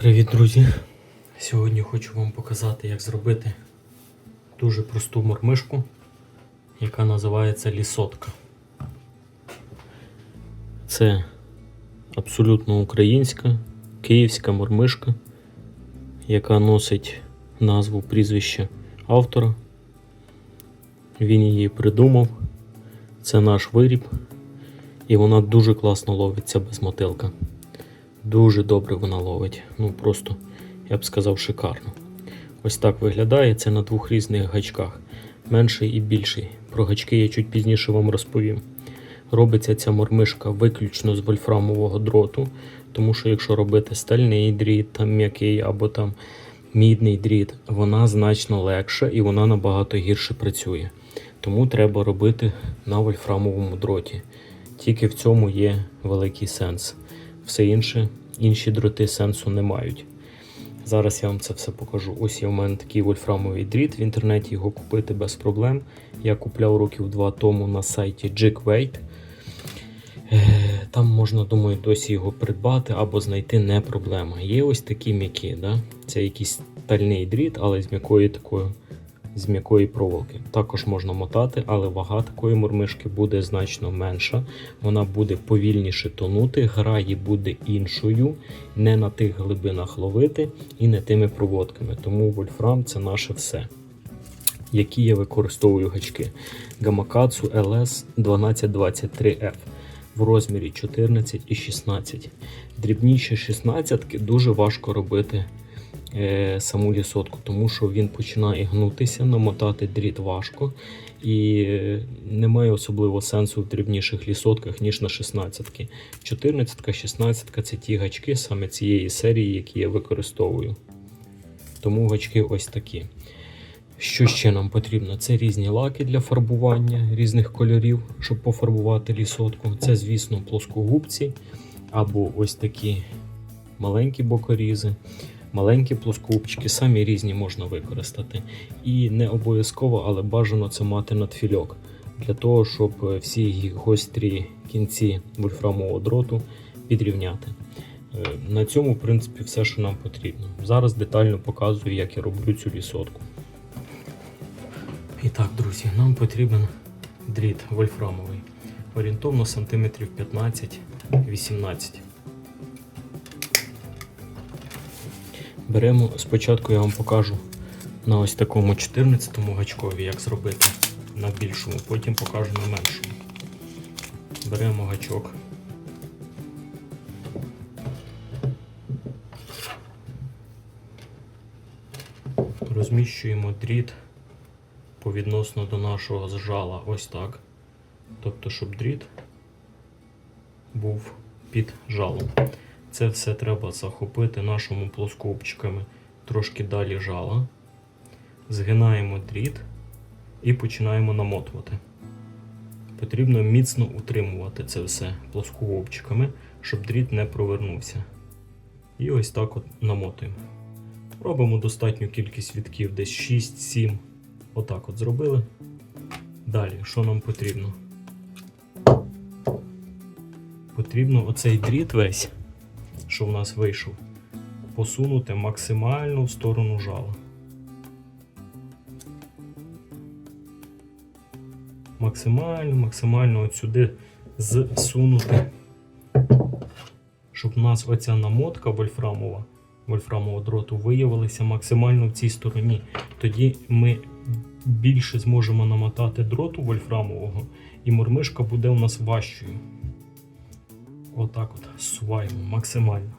Привіт, друзі! Сьогодні хочу вам показати, як зробити дуже просту мормишку, яка називається лісотка. Це абсолютно українська київська мормишка, яка носить назву прізвище автора. Він її придумав. Це наш виріб, і вона дуже класно ловиться без мотилка. Дуже добре вона ловить. Ну просто, я б сказав, шикарно. Ось так виглядає це на двох різних гачках. Менший і більший. Про гачки я чуть пізніше вам розповім. Робиться ця мормишка виключно з вольфрамового дроту, тому що якщо робити стальний дріт, там м'який або там мідний дріт, вона значно легша і вона набагато гірше працює. Тому треба робити на вольфрамовому дроті. Тільки в цьому є великий сенс. Все інше, інші дроти сенсу не мають. Зараз я вам це все покажу. Ось є в мене такий вольфрамовий дріт. В інтернеті його купити без проблем. Я купляв років два тому на сайті Jigweight. Е, Там можна, думаю, досі його придбати або знайти не проблема. Є ось такі м'які. Да? Це якийсь стальний дріт, але з м'якої такої з м'якої проволоки. Також можна мотати, але вага такої мормишки буде значно менша. Вона буде повільніше тонути, гра її буде іншою, не на тих глибинах ловити і не тими проводками. Тому вольфрам це наше все. Які я використовую гачки? Гамакацу LS 1223F в розмірі 14 і 16. Дрібніші 16 дуже важко робити саму лісотку, тому що він починає гнутися, намотати дріт важко і е, немає особливо сенсу в дрібніших лісотках, ніж на 16. 14, 16-ка це ті гачки саме цієї серії, які я використовую. Тому гачки ось такі. Що ще нам потрібно? Це різні лаки для фарбування різних кольорів, щоб пофарбувати лісотку. Це, звісно, плоскогубці або ось такі маленькі бокорізи, маленькі плоскогубчики, самі різні можна використати. І не обов'язково, але бажано це мати надфільок для того, щоб всі гострі кінці вольфрамового дроту підрівняти. Е, На цьому, в принципі, все, що нам потрібно. Зараз детально показую, як я роблю цю лісотку. І так, друзі, нам потрібен дріт вольфрамовий. Орієнтовно сантиметрів 15-18. Беремо, спочатку я вам покажу на ось такому 14 гачкові, як зробити на більшому, потім покажу на меншому. Беремо гачок. Розміщуємо дріт по відносно до нашого зжала ось так. Тобто, щоб дріт був під жалом. Це все треба захопити нашими плоскопчиками трошки далі жала. Згинаємо дріт і починаємо намотувати. Потрібно міцно утримувати це все плоскообчиками, щоб дріт не провернувся. І ось так от намотуємо. Робимо достатню кількість вітків, десь 6-7. Отак от зробили. Далі, що нам потрібно? Потрібно оцей дріт весь, що в нас вийшов, посунути максимально в сторону жала. Максимально, максимально от сюди зсунути, щоб у нас оця намотка вольфрамова, вольфрамового дроту виявилася максимально в цій стороні. Тоді ми більше зможемо намотати дроту вольфрамового, і мормишка буде у нас важчою. Отак от зсуваємо максимально.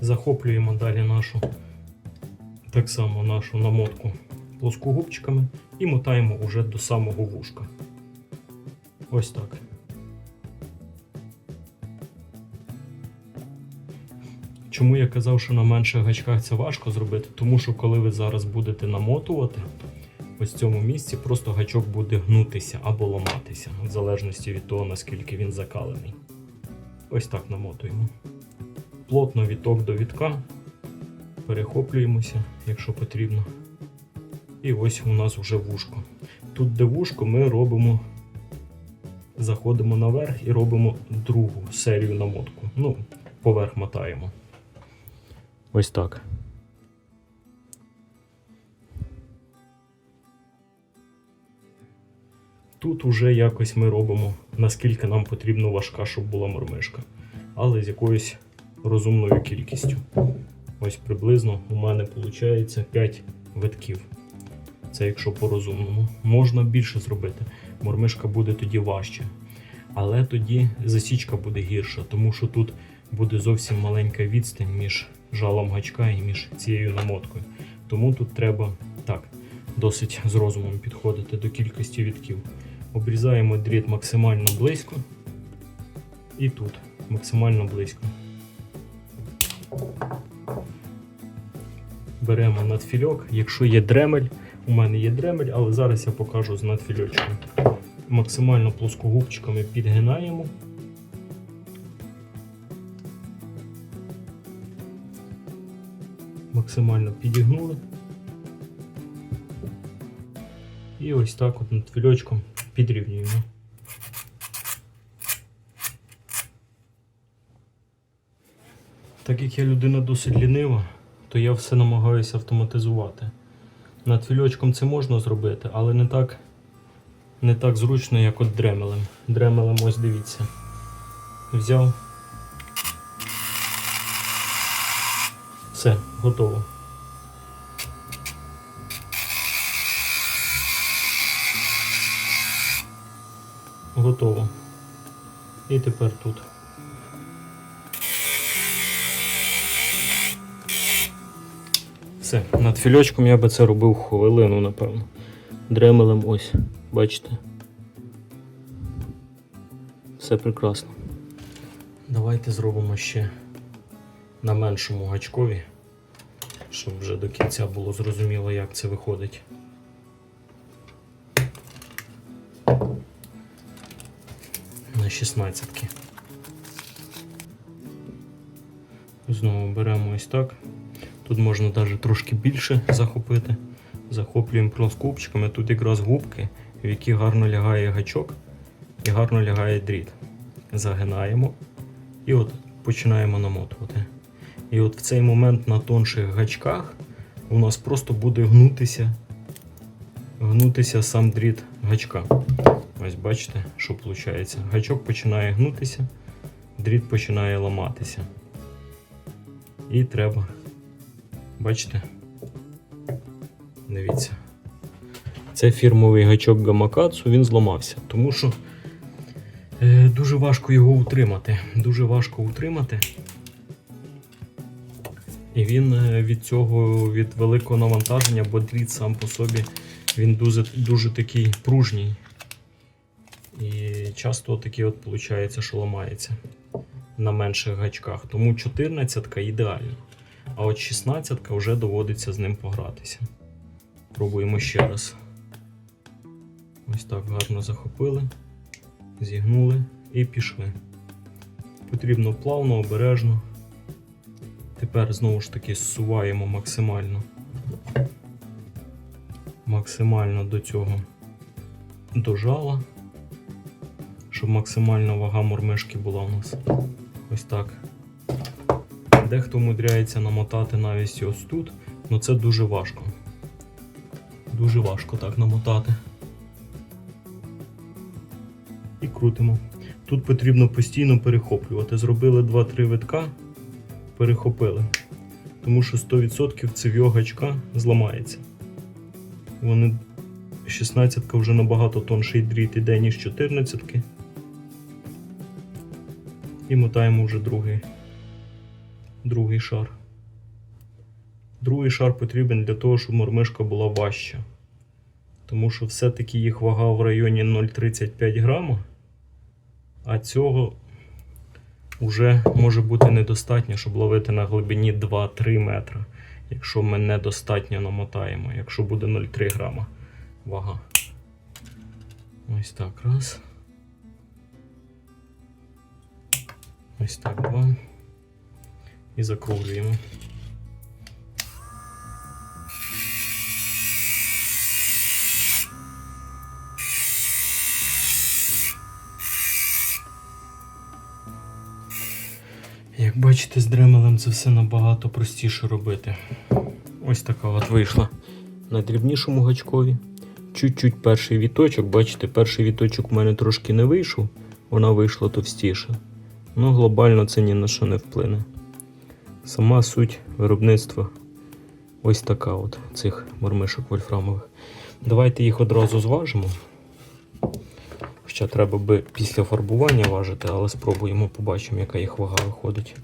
Захоплюємо далі нашу так само нашу намотку плоскогубчиками і мотаємо уже до самого вушка. Ось так. Чому я казав, що на менших гачках це важко зробити? Тому що коли ви зараз будете намотувати, ось в цьому місці просто гачок буде гнутися або ламатися, в залежності від того, наскільки він закалений. Ось так намотуємо. Плотно віток до вітка, перехоплюємося, якщо потрібно. І ось у нас вже вушко. Тут, де вушко, ми робимо, заходимо наверх і робимо другу серію намотку. Ну, поверх мотаємо. Ось так. Тут уже якось ми робимо, наскільки нам потрібно важка, щоб була мормишка. Але з якоюсь розумною кількістю. Ось приблизно у мене виходить 5 витків. Це якщо по-розумному. Можна більше зробити. Мормишка буде тоді важче. Але тоді засічка буде гірша, тому що тут буде зовсім маленька відстань між жалом гачка і між цією намоткою. Тому тут треба так, досить з розумом підходити до кількості вітків. Обрізаємо дріт максимально близько. І тут максимально близько. Беремо надфільок. Якщо є дремель, у мене є дремель, але зараз я покажу з надфільочком. Максимально плоскогубчиками підгинаємо. Максимально підігнули. І ось так от над фільочком підрівнюємо. Так як я людина досить лінива, то я все намагаюся автоматизувати. Над фільочком це можна зробити, але не так, не так зручно, як от дремелем. Дремелем ось дивіться. Взяв. Все, готово. Готово. І тепер тут. Все, над фільочком я би це робив хвилину, напевно. Дремелем ось, бачите. Все прекрасно. Давайте зробимо ще на меншому гачкові, щоб вже до кінця було зрозуміло, як це виходить. На 16. Знову беремо ось так. Тут можна навіть трошки більше захопити. Захоплюємо плоскопчиками. Тут якраз губки, в які гарно лягає гачок і гарно лягає дріт. Загинаємо і от починаємо намотувати. І от в цей момент на тонших гачках у нас просто буде гнутися, гнутися сам дріт гачка. Ось бачите, що виходить. Гачок починає гнутися, дріт починає ламатися. І треба Бачите? Дивіться. Це фірмовий гачок Гамакацу, він зламався, тому що е, дуже важко його утримати. Дуже важко утримати. І він е, від цього, від великого навантаження, бо дріт сам по собі він дуже, дуже такий пружній. Часто такий от виходить, що ламається на менших гачках. Тому 14 ідеально. А от 16-ка вже доводиться з ним погратися. Пробуємо ще раз. Ось так гарно захопили, зігнули і пішли. Потрібно плавно, обережно. Тепер знову ж таки зсуваємо максимально. Максимально до цього дожала, максимальна вага мормишки була у нас. Ось так. Дехто умудряється намотати навіть ось тут, але це дуже важко. Дуже важко так намотати. І крутимо. Тут потрібно постійно перехоплювати. Зробили 2-3 витка, перехопили. Тому що 100% цев'йо гачка зламається. Вони 16 ка вже набагато тонший дріт іде, ніж 14. І мотаємо вже другий другий шар. Другий шар потрібен для того, щоб мормишка була важча. Тому що все-таки їх вага в районі 0,35 грама, а цього вже може бути недостатньо, щоб ловити на глибині 2-3 метра. Якщо ми недостатньо намотаємо, якщо буде 0,3 грама вага. Ось так раз. Ось так два і закруглюємо. Як бачите, з дремелем це все набагато простіше робити. Ось така от вийшла на дрібнішому гачкові. Чуть-чуть перший віточок, бачите, перший віточок у мене трошки не вийшов, вона вийшла товстіша. Ну, глобально це ні на що не вплине. Сама суть виробництва ось така от цих мормишок вольфрамових. Давайте їх одразу зважимо. Хоча треба би після фарбування важити, але спробуємо, побачимо, яка їх вага виходить.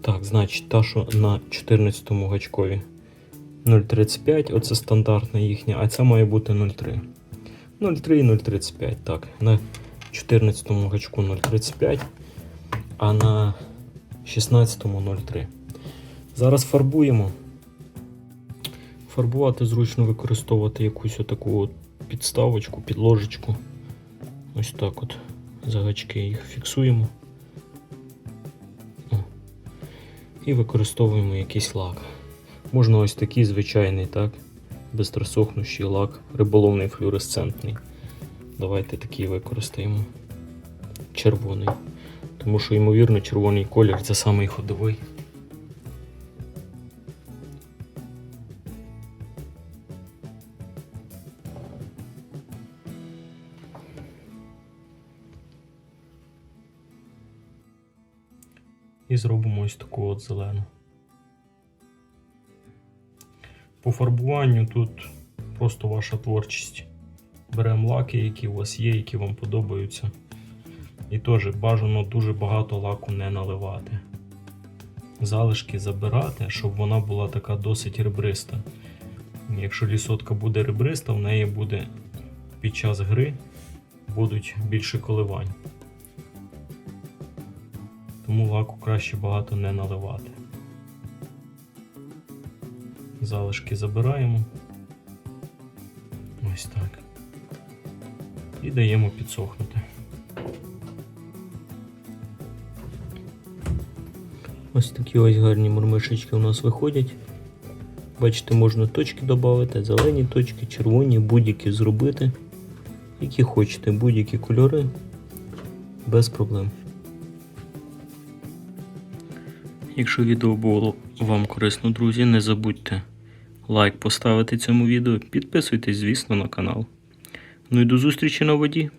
Так, значить, та, що на 14 му гачкові 0,35, оце стандартна їхня, а ця має бути 0,3. 0,3 і 0,35. Так, 14 гачку 0,35, а на 16 0,3. Зараз фарбуємо. Фарбувати зручно використовувати якусь отаку от підставочку, підложечку. Ось так от за гачки їх фіксуємо. О. І використовуємо якийсь лак. Можна ось такий звичайний, так? Бистросохнущий лак, риболовний флюоресцентний. Давайте такий використаємо. Червоний. Тому що, ймовірно, червоний колір це самий ходовий. І зробимо ось таку от зелену. По фарбуванню тут просто ваша творчість. Беремо лаки, які у вас є, які вам подобаються. І теж бажано дуже багато лаку не наливати. Залишки забирати, щоб вона була така досить ребриста. Якщо лісотка буде ребриста, в неї буде під час гри будуть більше коливань. Тому лаку краще багато не наливати. Залишки забираємо. Ось так. І даємо підсохнути. Ось такі ось гарні мурмишечки у нас виходять. Бачите, можна точки додати, зелені точки, червоні, будь-які зробити. Які хочете, будь-які кольори без проблем. Якщо відео було вам корисно, друзі, не забудьте лайк поставити цьому відео, підписуйтесь, звісно, на канал. Ну і до зустрічі на воді.